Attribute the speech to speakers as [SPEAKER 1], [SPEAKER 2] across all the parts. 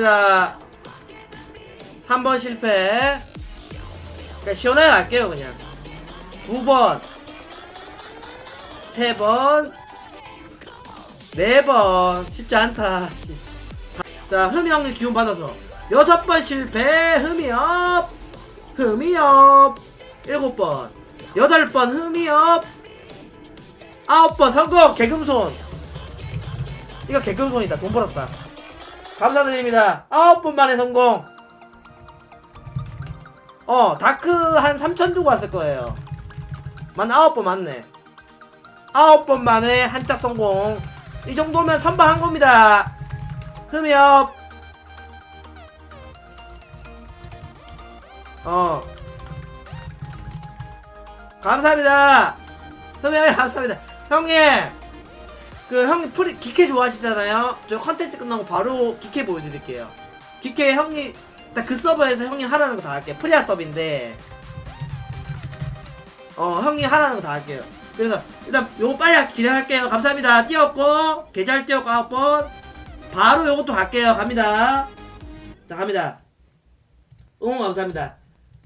[SPEAKER 1] 자, 한 번 실패. 그냥 시원하게 갈게요, 그냥. 두 번. 세 번. 네 번. 쉽지 않다. 씨. 자, 흠이 형님 기운 받아서. 여섯 번 실패. 흠이 업. 흠이 업. 일곱 번. 여덟 번 흠이 업. 아홉 번 성공. 개금손. 이거 개금손이다. 돈 벌었다. 감사드립니다. 아홉 번 만에 성공. 어, 다크 한 3천 두고 왔을 거예요. 맞네, 아홉 번 맞네. 아홉 번 만에 한짝 성공. 이 정도면 선방한 겁니다. 흠이업. 어. 감사합니다. 흠이 감사합니다. 형님, 그 형님 프리 기캐 좋아하시잖아요. 저 컨텐츠 끝나고 바로 기캐 보여드릴게요. 기캐 형님 일단 그 서버에서 형님 하라는 거 다 할게요. 프리아 서버인데 어 형님 하라는 거 다 할게요. 그래서 일단 요거 빨리 진행할게요. 감사합니다. 띄웠고 계좌를 띄웠고 아홉 번 바로 요것도 갈게요. 갑니다. 자 갑니다. 응원 감사합니다.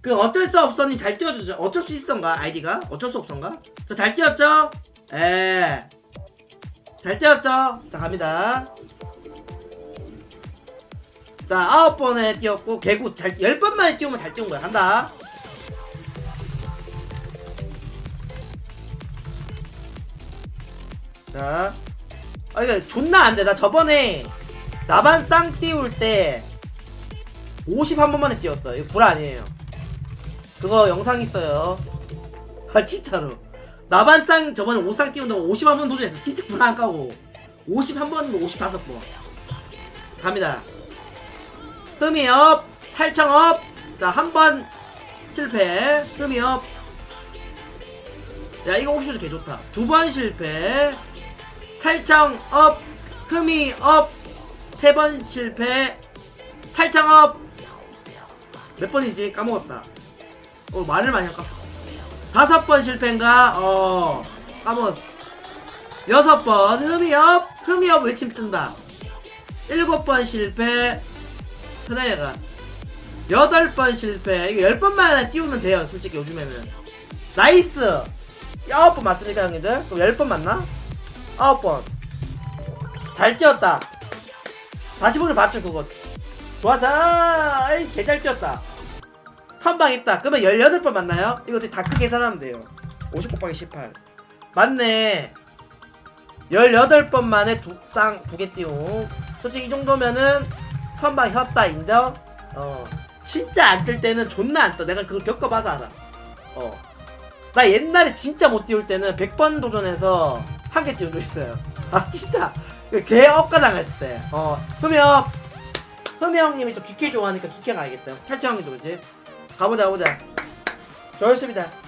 [SPEAKER 1] 그 어쩔 수 없어님 잘 띄워주죠. 어쩔 수 있던가 아이디가 어쩔 수 없던가? 저잘 띄웠죠? 에. 잘 띄웠죠? 자 갑니다 자 아홉 번에 띄웠고 개구 잘열 번만에 띄우면 잘 띄운 거야 간다 자 아, 이거 존나 안 돼. 나 저번에 나반 쌍 띄울 때 51번 만에 띄웠어. 이거 불 아니에요. 그거 영상 있어요. 아, 진짜로. 나반쌍 저번에 5쌍 띄운다고 51번 도전했어. 진짜 불안 까고. 51번이고 55번. 갑니다. 흠이 업, 탈청 업. 자, 한 번 실패. 흠이 업. 야, 이거 옵션 개 좋다. 두 번 실패. 탈청 업. 흠이 업. 세 번 실패. 탈청 업. 몇 번이지? 까먹었다. 어, 말을 많이 할까? 다섯 번 실패인가? 어, 까먹었어. 여섯 번, 흠이업, 흠이업 외침 뜬다. 일곱 번 실패, 흔하게가. 여덟 번 실패. 이거 열 번만 띄우면 돼요, 솔직히 요즘에는. 나이스! 아홉 번 맞습니까, 형님들? 그럼 열 번 맞나? 아홉 번. 잘 뛰었다. 다시 보기 봤죠, 그거. 좋아서, 아이, 개잘 뛰었다. 선방 있다. 그러면 18번 맞나요? 이거 어떻게 다크 계산하면 돼요. 50 곱하기 18. 맞네. 18번 만에 두 쌍 두 개 띄움. 솔직히 이 정도면은 선방 혔다 인정? 어. 진짜 안 뜰 때는 존나 안 떠. 내가 그걸 겪어봐서 알아. 어. 나 옛날에 진짜 못 띄울 때는 100번 도전해서 한 개 띄운 적 있어요. 아, 진짜. 개 엇가당할 때. 어. 흠형. 흠형님이 또 기캐 좋아하니까 기캐 가야겠다. 형님도 그지? 가보자, 가보자. 좋습니다.